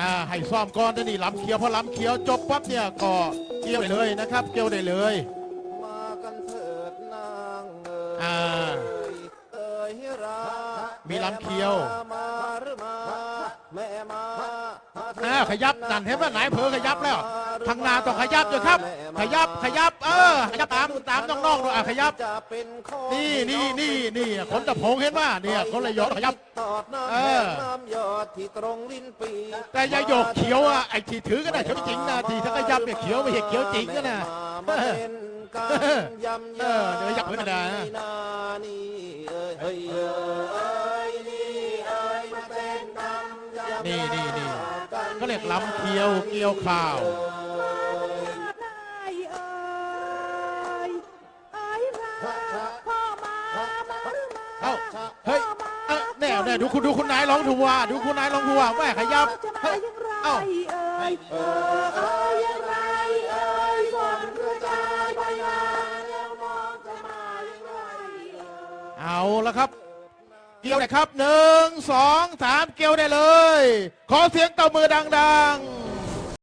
อ่าให้ซ่อมก่อนนะนี่ล้ำเคียวพอล้ำเคียวจบปั๊บเนี่ยก็เกี่ยวได้เลยนะครับ เกี่ยวได้เลย มากันเถิดนางเอ๋ยอ่าเอ่ยรามีลำเคียวมาหรือมาแม่มาอ่าขยับนั่นเห็นไหมไหนเผลอขยับแล้ว ทางหนาต้องขยับอยู่ครับ ขยับขยับ เออ ขยับตามตามน้องๆด้วยอะขยับ นี่นี่นี่นี่คนตะพงเห็นว่าเนี่ยคนเลยยอดขยับเออแต่ยาโยกเขียวอะไอ้ที่ถือก็ได้เขียวจริงนะที่ถ้าขยับเนี่ยเขียวไม่ใช่เขียวจริงก็นะเนกันยำเออเดี๋ยวยักษ์ไม่ได้นะนานี่เอ้ยเอ้ยเอ้ยนี่เอ้ยมาเต้นี่นี่นี่ก็เรียกลำเคียวเกี่ยวข้าว เอ้าเฮ้ยเอ้าแน่แน่ดูคุณดูคุณนายร้องถูกว่า ดูคุณนายร้องถูกว่าแม่ขยับเฮ้ยเอ้าเออเอ่ยย่างไรเอ่ยฝนกระจายไปมาแล้วน้องจะมาย่างไรเอ่ยเอาละครับ เกี่ยวเลยครับหนึ่งสองสามเกี่ยวได้เลย ขอเสียงตบมือดัง ๆ